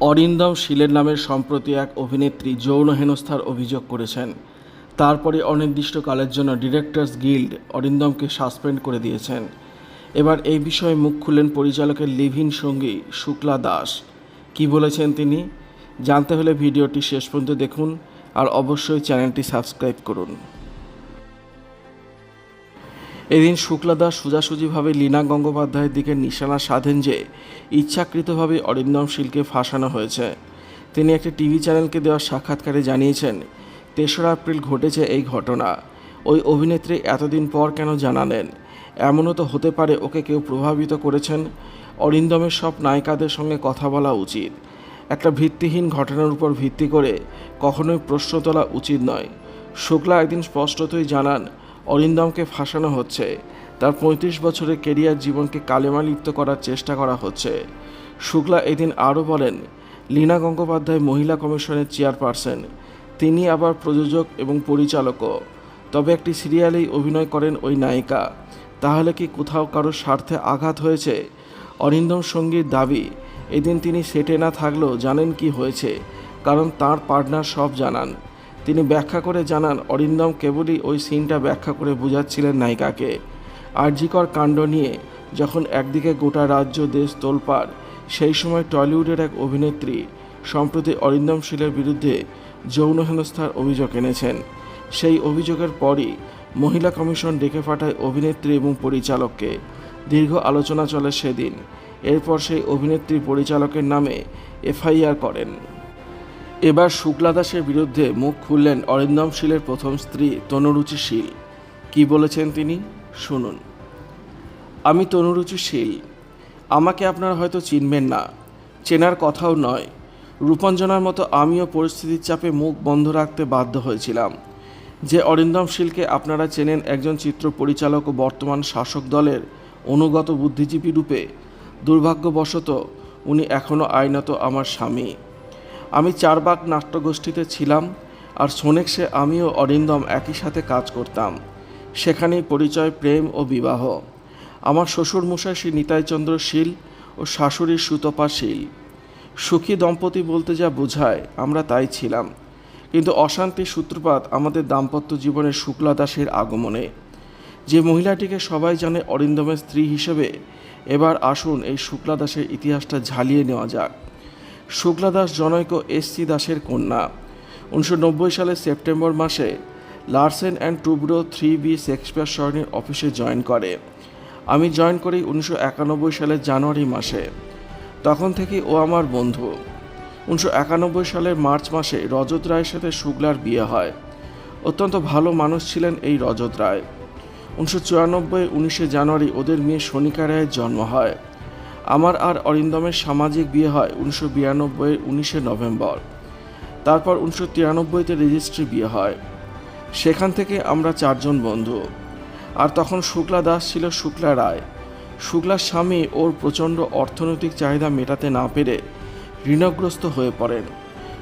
অরিন্দম শীলের নামের সম্প্রতি এক অভিনেত্রী যৌন হেনস্থার অভিযোগ করেছেন। তারপরে অনির্দিষ্টকালের জন্য ডিরেক্টর্স গিল্ড অরিন্দমকে সাসপেন্ড করে দিয়েছেন। এবার এই বিষয়ে মুখ খুললেন পরিচালকের লিভিন সঙ্গী শুক্লা দাস। কি বলেছেন তিনি? জানতে হলে ভিডিওটি শেষ পর্যন্ত দেখুন আর অবশ্যই চ্যানেলটি সাবস্ক্রাইব করুন। এদিন শুক্লা দাস সোজাসুজিভাবে লীনা গঙ্গোপাধ্যায়ের দিকে নিশানা সাধেন যে ইচ্ছাকৃতভাবে অরিন্দম শীলকে ফাঁসানো হয়েছে। তিনি একটি টিভি চ্যানেলকে দেওয়া সাক্ষাৎকারে জানিয়েছেন, তেসরা এপ্রিল ঘটেছে এই ঘটনা। ওই অভিনেত্রী এতদিন পর কেন জানালেন? এমনও তো হতে পারে ওকে কেউ প্রভাবিত করেছেন। অরিন্দমের সব নায়িকাদের সঙ্গে কথা বলা উচিত। একটা ভিত্তিহীন ঘটনার উপর ভিত্তি করে কখনোই প্রশ্ন তোলা উচিত নয়। শুক্লা একদিন স্পষ্টতই জানান অরিন্দমকে ফাঁসানো হচ্ছে। তার পঁয়ত্রিশ বছরের কেরিয়ার জীবনকে কালেমালিপ্ত করার চেষ্টা করা হচ্ছে। শুক্লা এদিন আরও বলেন, লীনা গঙ্গোপাধ্যায় মহিলা কমিশনের চেয়ারপারসন। তিনি আবার প্রযোজক এবং পরিচালকও। তবে একটি সিরিয়ালেই অভিনয় করেন ওই নায়িকা। তাহলে কি কোথাও কারও স্বার্থে আঘাত হয়েছে? অরিন্দম সঙ্গীর দাবি, এদিন তিনি সেটে না থাকলেও জানেন কি হয়েছে, কারণ তার পার্টনার সব জানান। তিনি ব্যাখ্যা করে জানান, অরিন্দম কেবলই ওই সিনটা ব্যাখ্যা করে বোঝাচ্ছিলেন নায়িকাকে। আরজিকর কাণ্ড নিয়ে যখন একদিকে গোটা রাজ্য, দেশ তোলপাড়, সেই সময় টলিউডের এক অভিনেত্রী সম্প্রতি অরিন্দম শীলের বিরুদ্ধে যৌন হেনস্থার অভিযোগ এনেছেন। সেই অভিযোগের পরই মহিলা কমিশন ডেকে পাঠায় অভিনেত্রী এবং পরিচালককে। দীর্ঘ আলোচনা চলে সেদিন। এরপর সেই অভিনেত্রী পরিচালকের নামে এফআইআর করেন। এবার শুক্লা দাসের বিরুদ্ধে মুখ খুললেন অরিন্দম শীলের প্রথম স্ত্রী তনুরুচি শীল। কি বলেছেন তিনি? শুনুন। আমি তনুরুচি শীল। আমাকে আপনারা হয়তো চিনবেন না। চেনার কথাও নয়। রূপঞ্জনার মতো আমিও পরিস্থিতির চাপে মুখ বন্ধ রাখতে বাধ্য হয়েছিলাম। যে অরিন্দম শীলকে আপনারা চেনেন একজন চিত্র পরিচালক ও বর্তমান শাসক দলের অনুগত বুদ্ধিজীবী রূপে, দুর্ভাগ্যবশত উনি এখনও আইনত আমার স্বামী। আমি চারবাগ নাট্যগোষ্ঠীতে ছিলাম আর সোনেক্সে আমিও অরিন্দম একই সাথে কাজ করতাম। সেখানেই পরিচয়, প্রেম ও বিবাহ। আমার শ্বশুর মশাই শ্রী নিতাইচন্দ্র শীল ও শাশুড়ির সুতপা শীল। সুখী দম্পতি বলতে যা বোঝায়, আমরা তাই ছিলাম। কিন্তু অশান্তির সূত্রপাত আমাদের দাম্পত্য জীবনের শুক্লা দাসের আগমনে। যে মহিলাটিকে সবাই জানে অরিন্দমের স্ত্রী হিসেবে, এবার আসুন এই শুক্লা দাসের ইতিহাসটা ঝালিয়ে নেওয়া যাক। শুক্লা দাস জনৈক এস সি দাসের কন্যা। উনিশশো নব্বই সালের সেপ্টেম্বর মাসে Larsen and Toubro three B Shakespeare সরণির অফিসে জয়েন করে। আমি জয়েন করি উনিশশো একানব্বই সালের জানুয়ারি মাসে। তখন থেকে ও আমার বন্ধু। উনিশশো একানব্বই সালের মার্চ মাসে রজত রায়ের সাথে শুক্লার বিয়ে হয়। অত্যন্ত ভালো মানুষ ছিলেন এই রজত রায়। উনিশশো চুরানব্বই উনিশে জানুয়ারি ওদের মেয়ে সনিকা রায়ের জন্ম হয়। আমার আর অরিন্দমের সামাজিক বিয়ে হয় উনিশশো বিরানব্বইয়ের উনিশে নভেম্বর। তারপর উনিশশো তিরানব্বইতে রেজিস্ট্রি বিয়ে হয়। সেখান থেকে আমরা চারজন বন্ধু। আর তখন শুক্লা দাস ছিল শুক্লা রায়। শুক্লার স্বামী ওর প্রচণ্ড অর্থনৈতিক চাহিদা মেটাতে না পেরে ঋণগ্রস্ত হয়ে পড়েন।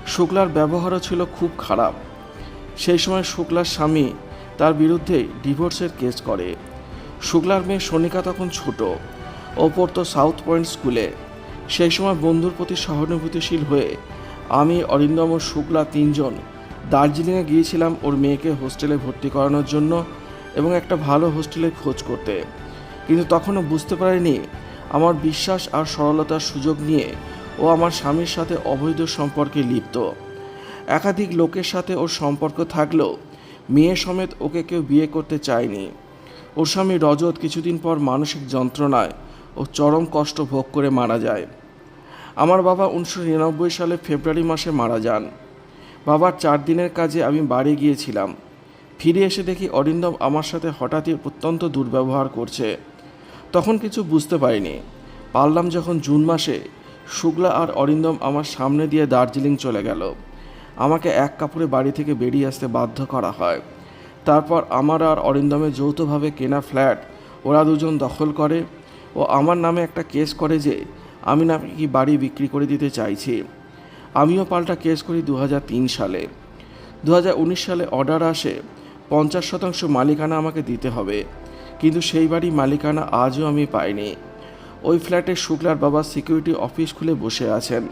শুক্লার ব্যবহারও ছিল খুব খারাপ। সেই সময় শুক্লার স্বামী তার বিরুদ্ধে ডিভোর্সের কেস করে। শুক্লার মেয়ে সনিকা তখন ছোট। ও পড়তো সাউথ পয়েন্ট স্কুলে সেই সময় বন্ধুর প্রতি সহানুভূতিশীল হয়ে আমি অরিন্দম ও শুক্লা তিনজন দার্জিলিংয়ে গিয়েছিলাম ওর মেয়েকে হোস্টেলে ভর্তি করানোর জন্য এবং একটা ভালো হোস্টেলে খোঁজ করতে। কিন্তু তখনও বুঝতে পারিনি আমার বিশ্বাস আর সরলতার সুযোগ নিয়ে ও আমার স্বামীর সাথে অবৈধ সম্পর্কে লিপ্ত। একাধিক লোকের সাথে ওর সম্পর্ক থাকলেও মেয়ে সমেত ওকে কেউ বিয়ে করতে চায়নি। ওর স্বামী রজত কিছুদিন পর মানসিক যন্ত্রণায় ও চরম কষ্ট ভোগ করে মারা যায়। আমার বাবা উনিশশো নিরানব্বই সালে ফেব্রুয়ারি মাসে মারা যান। বাবার চার দিনের কাজে আমি বাড়ি গিয়েছিলাম। ফিরে এসে দেখি অরিন্দম আমার সাথে হঠাৎই অত্যন্ত দুর্ব্যবহার করছে। তখন কিছু বুঝতে পারিনি। পারলাম যখন জুন মাসে শুক্লা আর অরিন্দম আমার সামনে দিয়ে দার্জিলিং চলে গেল। আমাকে এক কাপড়ে বাড়ি থেকে বেরিয়ে আসতে বাধ্য করা হয়। তারপর আমার আর অরিন্দমের যৌথভাবে কেনা ফ্ল্যাট ওরা দুজন দখল করে ও আমার নামে একটা কেস করে যে আমি নাকি বাড়ি বিক্রি করে দিতে চাইছি। আমিও পাল্টা কেস করি দু হাজার তিন সালে। দু হাজার উনিশ সালে অর্ডার আসে, পঞ্চাশ শতাংশ মালিকানা আমাকে দিতে হবে। কিন্তু সেই বাড়ি মালিকানা আজও আমি পাইনি। ওই ফ্ল্যাটে শুক্লার বাবা সিকিউরিটি অফিস খুলে বসে আছেন।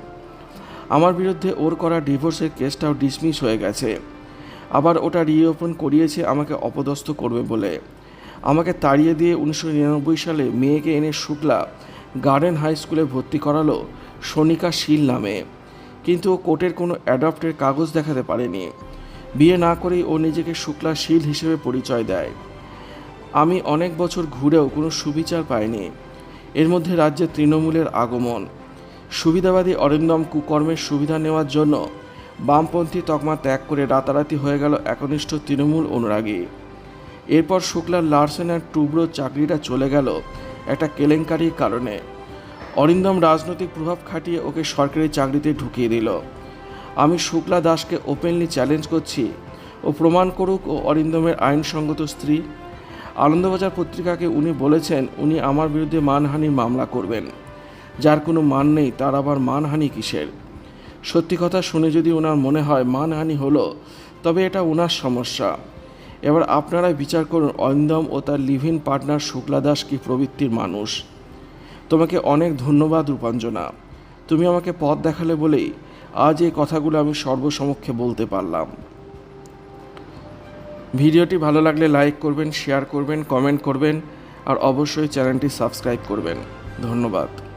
আমার বিরুদ্ধে ওর করা ডিভোর্সের কেসটাও ডিসমিস হয়ে গেছে। আবার ওটা রিওপেন করিয়েছে, আমাকে অপদস্থ করবে বলে। আমাকে তাড়িয়ে দিয়ে উনিশশো নিরানব্বই সালে মেয়েকে এনে শুক্লা গার্ডেন হাই স্কুলে ভর্তি করালো সনিকা শীল নামে। কিন্তু ও কোর্টের কোনো অ্যাডপ্টের কাগজ দেখাতে পারেনি। বিয়ে না করেই ও নিজেকে শুক্লা শীল হিসেবে পরিচয় দেয়। আমি অনেক বছর ঘুরেও কোনো সুবিচার পাইনি। এর মধ্যে রাজ্যে তৃণমূলের আগমন। সুবিধাবাদী অরিন্দম কুকর্মের সুবিধা নেওয়ার জন্য বামপন্থী তকমা ত্যাগ করে রাতারাতি হয়ে গেল একনিষ্ঠ তৃণমূল অনুরাগী। এরপর শুক্লার লার্সেন টুব্রো চাকরিটা চলে গেল একটা কেলেঙ্কারির কারণে। অরিন্দম রাজনৈতিক প্রভাব খাটিয়ে ওকে সরকারি চাকরিতে ঢুকিয়ে দিল। আমি শুক্লা দাসকে ওপেনলি চ্যালেঞ্জ করছি ও প্রমাণ করুক ও অরিন্দমের আইনসঙ্গত স্ত্রী। আনন্দবাজার পত্রিকাকে উনি বলেছেন, উনি আমার বিরুদ্ধে মানহানির মামলা করবেন। যার কোনো মান নেই, তার আবার মানহানি কিসের? সত্যি কথা শুনে যদি ওনার মনে হয় মানহানি হলো, তবে এটা ওনার সমস্যা। এবার আপনারাই বিচার করুন অরিন্দম ও তার live in partner Shukla Das কি প্রবৃত্তির মানুষ। তোমাকে অনেক ধন্যবাদ, রূপাঞ্জনা। তুমি আমাকে পথ দেখালে বলেই আজ এই কথাগুলো আমি সর্বসমক্ষে বলতে পারলাম। ভিডিওটি ভালো লাগলে লাইক করবেন, শেয়ার করবেন, কমেন্ট করবেন, আর অবশ্যই চ্যানেলটি সাবস্ক্রাইব করবেন। ধন্যবাদ।